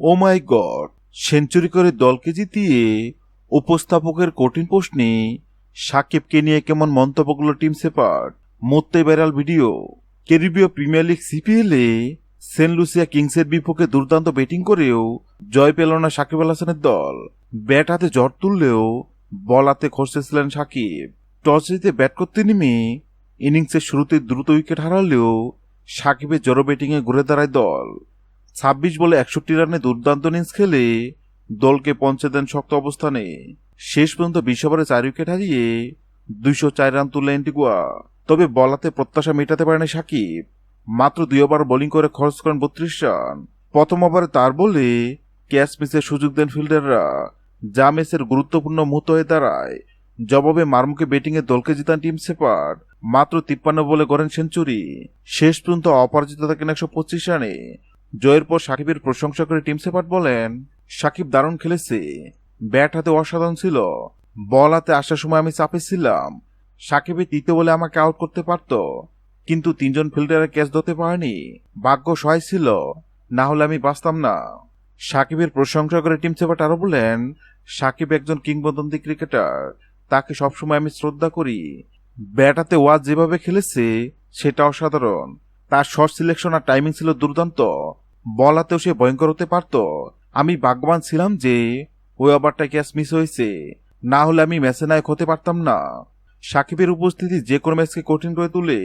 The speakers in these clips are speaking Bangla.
ও মাই গড, সেঞ্চুরি করে দলকে জিতিয়ে উপস্থাপকের কঠিন প্রশ্নে সাকিবকে নিয়ে কেমন মন্তব্য মন্তব্যগুলো টিম সেপার্ট মত্তে ভাইরাল ভিডিও। ক্যারিবীয় প্রিমিয়ার লিগ সিপিএলে সেন্ট লুসিয়া কিংসের বিপক্ষে দুর্দান্ত ব্যাটিং করেও জয় পেল না সাকিব আল হাসানের দল। ব্যাট হাতে জ্বর তুললেও বল হাতে খসেছিলেন সাকিব। টস জিতে ব্যাট করতে নেমে ইনিংসের শুরুতে দ্রুত উইকেট হারালেও সাকিবের জড়ো ব্যাটিংয়ে ঘুরে দাঁড়ায় দল। ছাব্বিশ বলে একষট্টি রানে দুর্দান্ত ইনিংস খেলে দলকে পৌঁছে দেন শক্ত অবস্থানে। শেষ পর্যন্ত বিশ ওভারে চার উইকেট হারিয়ে দুইশো চার রান তুললেন এন্টিগুয়া। তবে বলাতে প্রত্যাশা মেটাতে পারেনি সাকিব। মাত্র দুই ওভার বোলিং করে খরচ করেন বত্রিশ রান। প্রথম ওভারে তার বলে ক্যাচ মিসের সুযোগ দেন ফিল্ডাররা। যা ম্যাচের গুরুত্বপূর্ণ মুহূর্ত হয়ে দাঁড়ায়। জবাবে মারমুখে ব্যাটিংয়ে দলকে জিতান টিম সেপার মাত্র তিপ্পান্ন বলে করেন সেঞ্চুরি। শেষ পর্যন্ত অপরাজিত থাকেন একশো পঁচিশ রানে। জয়ের পর সাকিবের প্রশংসা করে টিম সেপাট বলেন, সাকিব দারুণ খেলেছে। ব্যাট হাতে অসাধারণ ছিল। বল হাতে আসার সময় আমি চাপে ছিলাম। সাকিবের তৃতীয় বলে আমাকে আউট করতে পারত। কিন্তু তিনজন ফিল্ডারে ক্যাচ ধরতে পারেনি। ভাগ্য সহায় ছিল। না হলে আমি বাঁচতাম না। সাকিবের প্রশংসা করে টিম সেপাট আরও বলেন, সাকিব একজন কিংবদন্তি ক্রিকেটার। তাকে সবসময় আমি শ্রদ্ধা করি। ব্যাট হাতে ওয়াজ যেভাবে খেলেছে, সেটা অসাধারণ। তার শর্ট সিলেকশন আর টাইমিং ছিল দুর্দান্ত। বল হাতেও সে ভয়ঙ্কর হতে পারত। আমি ভাগ্যবান ছিলাম যে ওই ওভারটা ক্যাচ মিস হয়েছে। না হলে আমি ম্যাচে নায়ক হতে পারতাম না। সাকিবের উপস্থিতি যে কোনো ম্যাচকে কঠিন করে তুলে,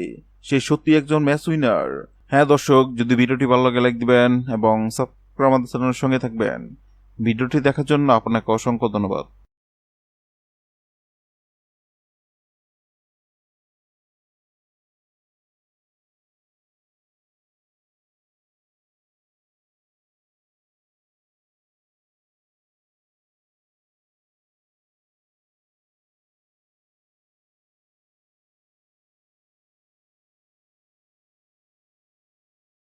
সে সত্যি একজন ম্যাচ উইনার হ্যাঁ দর্শক, যদি ভিডিওটি ভালো লাগে লাইক দিবেন এবং সাবস্ক্রাইব আমাদের চ্যানেলের সঙ্গে থাকবেন। ভিডিওটি দেখার জন্য আপনাকে অসংখ্য ধন্যবাদ।